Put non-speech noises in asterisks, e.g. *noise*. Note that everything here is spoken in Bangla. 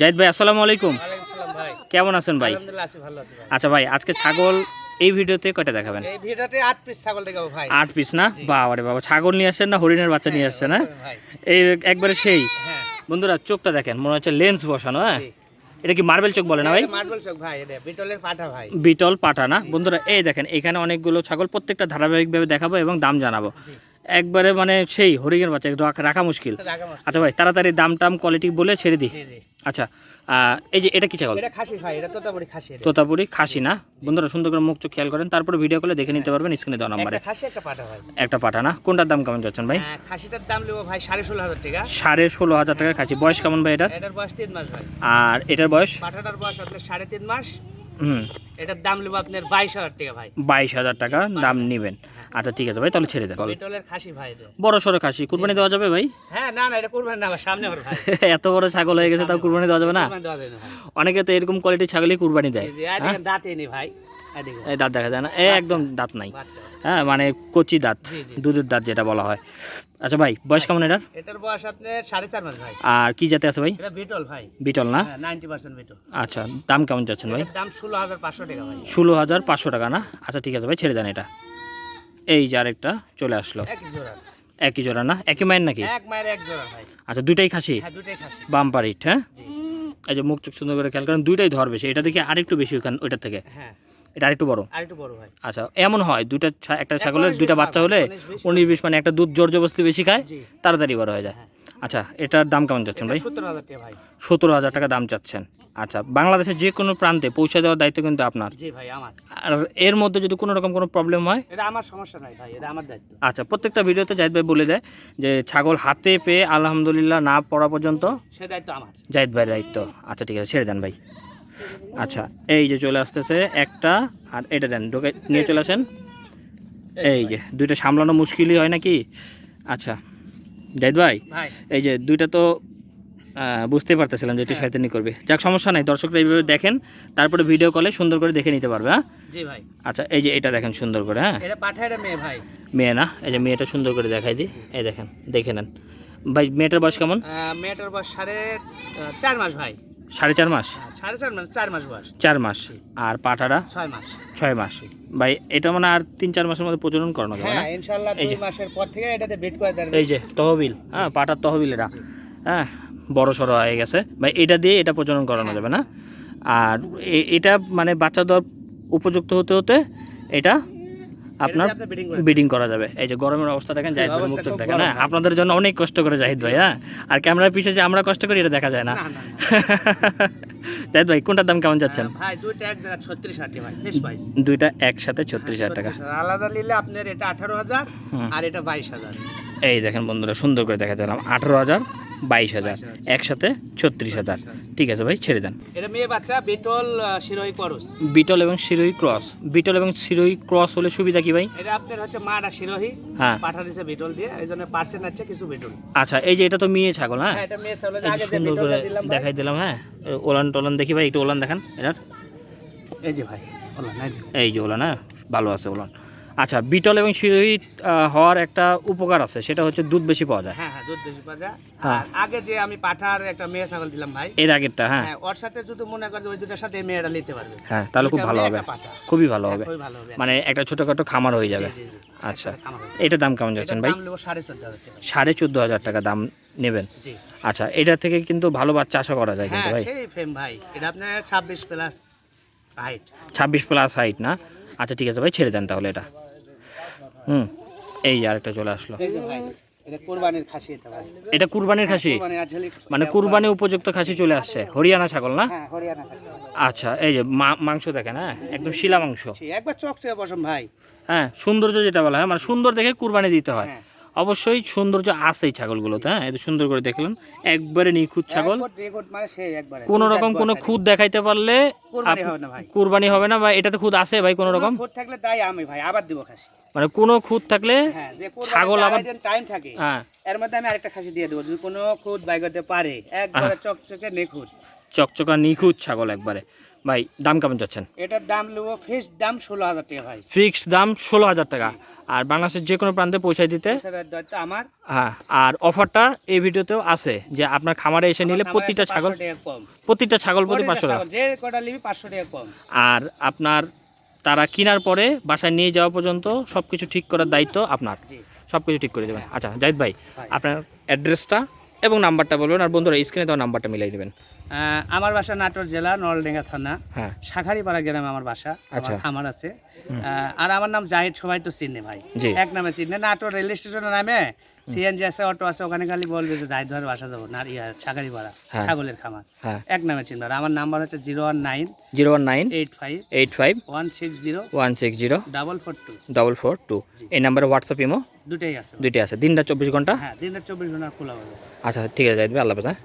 জাহিদ ভাই আসসালামু আলাইকুম। কেমন আছেন ভাই? আচ্ছা ভাই আজকে ছাগল এই ভিডিওতে কয়টা দেখাবেন? এই ভিডিওতে আট পিস ছাগল দেখাবো ভাই। পিস না? বাবা রে বাবা ছাগল নিয়ে আসছেন না হরিণের বাচ্চা নিয়ে আসছেন হ্যাঁ? এই একবারে সেই। হ্যাঁ। বন্ধুরা চোখটা দেখেন মনে হচ্ছে লেন্স বসানো হ্যাঁ? এটা কি মার্বেল চোখ বলে না ভাই? মার্বেল চোখ ভাই এটা বিটলের পাঠা ভাই। বিটল পাঠা না? বন্ধুরা এই দেখেন এখানে অনেকগুলো ছাগল প্রত্যেকটা ধারাবাহিকভাবে দেখাবো এবং দাম জানাব। একবারে মানে সেই হরিণের বাচ্চা রাখা- রাখা মুশকিল। আচ্ছা ভাই তাড়াতাড়ি দাম টাম কোয়ালিটি বলে ছেড়ে দিই আচ্ছা এই যে এটা কি ছাগল? এটা এটা তোতাপুরি খাসি এটা। না? বন্ধুরা সুন্দর করে মুখ চোখ খেয়াল করেন তারপরে ভিডিও কলে দেখে নিতে পারবেন স্ক্রিনে দেওয়া নাম্বারে একটা পাঠা না? কোনটার দাম কেমন যাচ্ছেন ভাই? হ্যাঁ, খাসিটার দাম নেব ভাই সাড়ে ষোলো হাজার টাকা। সাড়ে ষোলো হাজার টাকা খাসি। বয়স কেমন ভাই এটার? এটার বয়স তিন মাস ভাই। আর এটার বয়স? পাঠাটার বয়স আপনার সাড়ে তিন মাস। হুম। এটার দাম নেব আপনার বাইশ হাজার টাকা ভাই। বাইশ হাজার টাকা দাম নেবেন। আচ্ছা ঠিক আছে ভাই তাহলে ছেড়ে দেন। বিটলের খাসি ভাই বড় সড়ো খাসি কুরবানি দেওয়া যাবে ভাই? হ্যাঁ না না এটা করবেন না সামনে ভাই। *laughs* এত বড় ছাগল হয়ে গেছে তাও কুরবানি দেওয়া যাবে না? অনেকে তো এরকম কোয়ালিটির ছাগলই কুরবানি দেয় দেখেন দাঁতে ভাই এই দাঁত দেখা যায় না এ একদম দাঁত নাই। হ্যাঁ মানে কচি দাঁত। দুধের দাঁত যেটা বলা হয়। আচ্ছা ভাই বয়স কেমন এটার? এটার বয়স আপনার সাড়ে চার মাস ভাই। আর কি জাতে আছে ভাই? এটা বিটল ভাই। বিটল না? হ্যাঁ বিটল। আচ্ছা দাম কেমন যাচ্ছেন ভাই? দাম ষোলো হাজার পাঁচশো টাকা ভাই। ষোলো হাজার পাঁচশো টাকা না? আচ্ছা ঠিক আছে ভাই ছেড়ে দেন এটা। এই যে আরেকটা চলে আসলো। একই জোড়া। না? একই মায়ের নাকি? আচ্ছা দুইটাই খাসি? বাম দুটাই বাম্পার ইট হ্যাঁ? এই যে মুখ চোখ সুন্দর করে খেয়াল করেন দুইটাই ধর বেশি। এটা দেখি আরেকটু বেশি ওখান ওইটার থেকে। হ্যাঁ। এটা আরেকটু বড়। আর একটু বড় ভাই। আচ্ছা এমন হয় দুইটা একটা ছাগলের দুইটা বাচ্চা হলে উনিশ বিশ মানে একটা দুধ জোর জবস্তি বেশি খায় তাড়াতাড়ি বড় হয়ে যায়। আচ্ছা এটার দাম কেমন যাচ্ছেন ভাই? সতেরো হাজার টাকা দাম চাচ্ছেন। আচ্ছা বাংলাদেশের যে কোনো প্রান্তে পৌঁছে দেওয়ার দায়িত্ব কিন্তু আপনার। ভাই আমার। আর এর মধ্যে যদি কোনো রকম কোনো প্রবলেম হয়? এটা আমার সমস্যা ভাই এটা আমার দায়িত্ব। আচ্ছা প্রত্যেকটা ভিডিওতে জাহিদ ভাই বলে যায় যে ছাগল হাতে পেয়ে আলহামদুলিল্লাহ না পড়া পর্যন্ত সে দায়িত্ব আমার। জাহিদ ভাইয়ের দায়িত্ব। আচ্ছা ঠিক আছে ছেড়ে দেন ভাই। আচ্ছা এই যে চলে আসতেছে একটা আর এটা দেন ঢোকে নিয়ে চলে আসেন। এই যে দুইটা সামলানো মুশকিলই হয় নাকি? আচ্ছা। জাহিদ ভাই এই যে দুইটা তো বুঝতে পারতেছিলাম যে এটি। শয়তানি করবে যাক সমস্যা নাই দর্শকরা এইভাবে দেখেন তারপরে ভিডিও কলে সুন্দর করে দেখে নিতে পারবে হ্যাঁ? জি ভাই। আচ্ছা এই যে এটা দেখেন সুন্দর করে হ্যাঁ? এটা পাঠায় এটা মেয়ে ভাই। মেয়ে না? এই যে মেয়েটা সুন্দর করে দেখাই দিই। এই দেখেন দেখে নেন। ভাই মেয়েটার বয়স কেমন? মেয়েটার বয়স সাড়ে চার মাস ভাই। সাড়ে চার মাস? হ্যাঁ, সাড়ে চার মাস চার মাস বয়স। চার মাস। আর পাঠাটা ছয় মাস। ছয় মাস। ভাই এটা মানে আর তিন চার মাসের মধ্যে প্রজনন করানো যাবে না? হ্যাঁ এই যে। মাসের পর থেকে এটাতে বেড করে দেন এই যে তহবিল হ্যাঁ পাটার তহবিল এটা। হ্যাঁ বড় সড়ো হয়ে গেছে। ভাই এটা দিয়ে এটা প্রজনন করানো যাবে না? আর এটা মানে বাচ্চা দেওয়ার উপযুক্ত হতে হতে এটা আপনার বিডিং করা যাবে। এই যে গরমের অবস্থা দেখেন *laughs* জাহিদ ভাই মুখ চোখ দেখেন হ্যাঁ? আপনাদের জন্য অনেক কষ্ট করে জাহিদ ভাই হ্যাঁ? আর ক্যামেরার পিছিয়ে যে আমরা কষ্ট করি এটা দেখা যায় না। *laughs* জাহিদ ভাই কোনটার দাম কেমন যাচ্ছেন? ভাই দুইটা এক জায়গা ছত্রিশ হাজার ভাই ফিস প্রাইস দুইটা একসাথে ছত্রিশ হাজার টাকা। আলাদা নিলে আপনার এটা আঠারো হাজার আর এটা বাইশ হাজার। এই দেখেন বন্ধুরা সুন্দর করে দেখা দিলাম আঠারো হাজার বাইশ হাজার। একসাথে ছত্রিশ হাজার। ঠিক আছে ভাই ছেড়ে দেন। এটা মেয়ে বাচ্চা বিটল শিরোহী করস। বিটল এবং শিরোহী ক্রস। বিটল এবং শিরোহী ক্রস হলে সুবিধা কি ভাই? এটা আপনার হচ্ছে মাটা শিরোহী। হ্যাঁ। পাঠা দিছে বিটল দিয়ে এই জন্য পার্সেন্ট আছে কিছু বিটল। আচ্ছা এই যে এটা তো মেয়ে ছাগল হ্যাঁ? হ্যাঁ এটা মেয়ে ছাগল আগে সুন্দর করে। দেখাই দিলাম হ্যাঁ? ওলান টলান দেখি ভাই একটু ওলান দেখান এটার। এই যে ভাই নাই এই যে ওলান হ্যাঁ? ভালো আছে ওলান। আচ্ছা বিটল এবং শিরোহী আহ, হওয়ার একটা উপকার আছে সেটা হচ্ছে দুধ বেশি পাওয়া যায়। হ্যাঁ হ্যাঁ দুধ বেশি পাওয়া যায়। হ্যাঁ। আর আগে যে আমি পাঠার একটা মেয়ে ছাগল দিলাম ভাই এর আগেরটা হ্যাঁ। হ্যাঁ ওর সাথে যদি মনে করে ওই দুটার সাথে মেয়েটা নিতে পারবে। হ্যাঁ তাহলে খুব ভালো হবে। খুবই ভালো হবে। খুবই ভালো হবে। মানে একটা ছোটোখাটো খামার হয়ে যাবে। আচ্ছা। এটার দাম কেমন যাচ্ছেন ভাই? সাড়ে চোদ্দ হাজার টাকা। দাম নেবেন। আচ্ছা এটা থেকে কিন্তু ভালো বাচ্চা আশা করা যায় কিন্তু হ্যাঁ ভাই। ভাই। এটা আপনার ছাব্বিশ প্লাস হাইট ছাব্বিশ প্লাস হাইট না? আচ্ছা ঠিক আছে ভাই ছেড়ে দেন তাহলে এটা। হুম। এই আরেকটা চলে আসলো। এটা কোরবানির খাসি মানে কুরবানি উপযুক্ত খাসি চলে আসছে। হরিয়ানা ছাগল না? হ্যাঁ আচ্ছা এই যে মা- মাংস দেখেন হ্যাঁ? একদম শিলা মাংস। একবার চকচকে বসম ভাই। হ্যাঁ সৌন্দর্য যেটা বলা হয় মানে সুন্দর দেখে কুরবানি দিতে হয়। হ্যাঁ। অবশ্যই সৌন্দর্য আছে এই ছাগলগুলোতে হ্যাঁ? এটা সুন্দর করে দেখলেন একবারে নিখুঁত ছাগল। কোনো রকম কোনো খুদ দেখাইতে পারলে কোরবানি হবে না বা এটাতে খুদ আছে ভাই কোনো রকম? খুদ থাকলে তাই আমি ভাই আবার দিব খাসি। মানে কোনো খুদ থাকলে হ্যাঁ ছাগল আবার- টাইম থাকে হ্যাঁ। এর মধ্যে আমি আরেকটা খাসি দিয়ে দেবো যদি কোনো খুদ বাই করতে পারে একবারে চকচকে নেখুদ চকচকা নিখুঁত ছাগল একবারে। ভাই দাম কেমন যাচ্ছেন এটার দাম নেব ফিস দাম ষোলো হাজার টাকা ভাই। ফিক্সড দাম ষোলো হাজার টাকা। আর বাংলাদেশের যে কোনো প্রান্তে পৌঁছায় দিতে আমার হ্যাঁ আর অফারটা এই ভিডিওতেও আছে যে আপনার খামারে এসে নিলে প্রতিটা ছাগল প্রতিটা ছাগল প্রতি পাঁচশো টাকা। যে কটা নিবি পাঁচশো টাকা কম। আর আপনার তারা কেনার পরে বাসায় নিয়ে যাওয়া পর্যন্ত সব কিছু ঠিক করার দায়িত্ব আপনার। সব কিছু ঠিক করে দেবেন। আচ্ছা জাহিদ ভাই। আপনার অ্যাড্রেসটা এবং নাম্বারটা বলবেন। আর বন্ধুরা স্ক্রিনে দেওয়া নাম্বারটা মিলাই দেবেন। আমার বাসা নাটোর জেলা নলডেঙ্গা থানা। হ্যাঁ। শাখারিপাড়া গ্রামে আমার বাসা আচ্ছা। আমার খামার আছে। আর আমার নাম জাহিদ সবাই তো চিনে ভাই। এক নামে চিনে। নাটোর রেল স্টেশনের নামে সিএনজি আছে অটো আছে ওখানে খালি বলবে যে জাহিদ ভাইয়ের বাসা যাব না ইয়া শাখারিপাড়া হ্যাঁ। ছাগলের খামার। হ্যাঁ। এক নামে চিনবে। আর আমার নাম্বার হচ্ছে zero one nine zero one nine eight five eight five one six zero one six zero double four two. Double four two. এই নাম্বারে হোয়াটসঅ্যাপ ইমো? দুটাই আছে। দুইটাই আছে। দিনটা চব্বিশ ঘণ্টা? হ্যাঁ দিনটা চব্বিশ ঘণ্টা খোলা হবে আচ্ছা ঠিক আছে জাহিদ ভাই আল্লাহ হাফেজ হ্যাঁ।